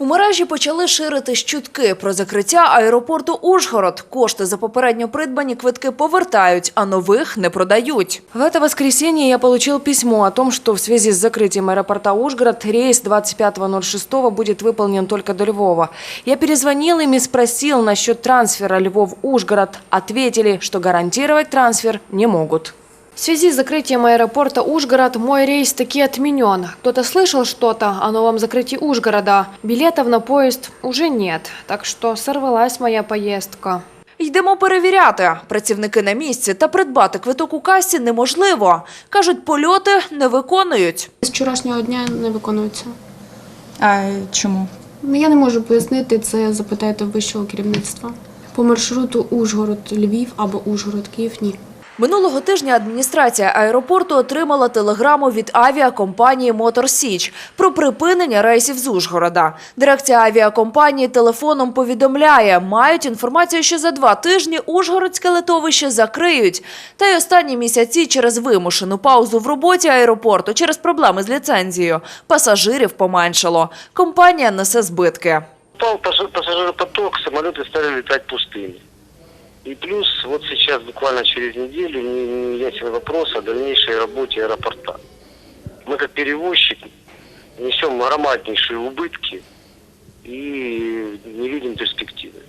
У мережі почали ширити чутки про закриття аеропорту Ужгород. Кошти за попередньо придбані квитки повертають, а нових не продають. В это воскресенье я получил письмо о том, что в связи с закрытием аэропорта Ужгород рейс 25.06 будет выполнен только до Львова. Я перезвонил им и спросил насчет трансфера Львов-Ужгород. Ответили, что гарантировать трансфер не могут. В связи с закрытием аэропорта Ужгород мой рейс таки отменен. Кто-то слышал что-то о новом закрытии Ужгорода? Билетов на поезд уже нет, так что сорвалась моя поездка. Йдемо перевіряти. Працівники на місці та придбати квиток у касі неможливо. Кажуть, польоти не виконують. З вчорашнього дня не виконується. А чому? Ну, Я не можу пояснити, це запитайте в вищого керівництва. По маршруту Ужгород-Львів або Ужгород-Київ ні. Минулого тижня адміністрація аеропорту отримала телеграму від авіакомпанії «Мотор Січ» про припинення рейсів з Ужгорода. Дирекція авіакомпанії телефоном повідомляє, мають інформацію, що за два тижні Ужгородське литовище закриють. Та й останні місяці через вимушену паузу в роботі аеропорту через проблеми з ліцензією пасажирів поменшало. Компанія несе збитки. Упал пасаж- пассажиропоток, самолеты стали летать пустыми. И плюс вот сейчас, буквально через неделю, не, ясен вопрос о дальнейшей работе аэропорта. Мы как перевозчик несем громаднейшие убытки и не видим перспективы.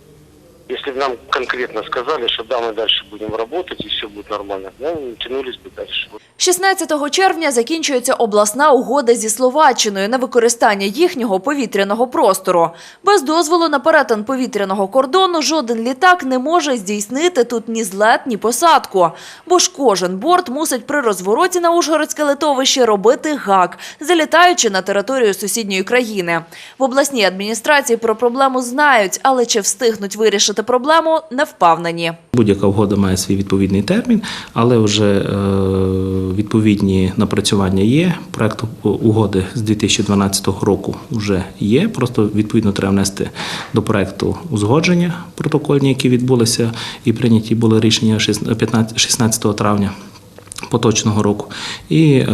Если бы нам конкретно сказали, что да, мы дальше будем работать и все будет нормально, ну, тянулись бы дальше. 16 червня закінчується обласна угода зі Словаччиною на використання їхнього повітряного простору. Без дозволу на перетин повітряного кордону жоден літак не може здійснити тут ні злет, ні посадку. Бо ж кожен борт мусить при розвороті на Ужгородське литовище робити гак, залітаючи на територію сусідньої країни. В обласній адміністрації про проблему знають, але чи встигнуть вирішити проблему, Не впевнені. Будь-яка угода має свій відповідний термін, але вже е, відповідні напрацювання є. Проект угоди з 2012 року вже є. Просто відповідно треба внести до проекту узгодження протокольні, які відбулися і прийняті були рішення 15 16 травня. Поточного року і е,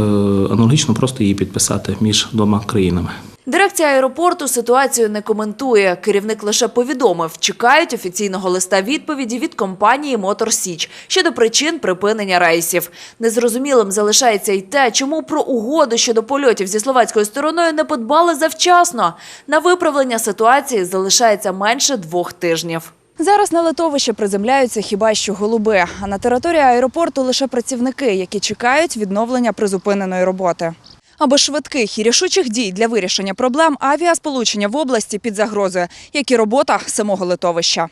аналогічно просто її підписати між двома країнами. Дирекція аеропорту ситуацію не коментує. Керівник лише повідомив, чекають офіційного листа відповіді від компанії «Мотор Січ» щодо причин припинення рейсів. Незрозумілим залишається й те, чому про угоду щодо польотів зі словацькою стороною не подбали завчасно. На виправлення ситуації залишається менше двох тижнів. Зараз на литовище приземляються хіба що голуби, а на території аеропорту лише працівники, які чекають відновлення призупиненої роботи. Або швидких і рішучих дій для вирішення проблем авіасполучення в області під загрозою, як і робота самого литовища.